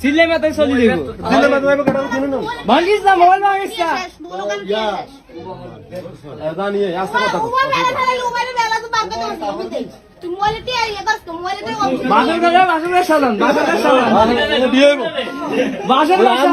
সিলে মাথায় চলি দিব ভাঙিস না মোবাইল ভাঙিস না জানিয়ে আস্তে কথা বাসন বাসন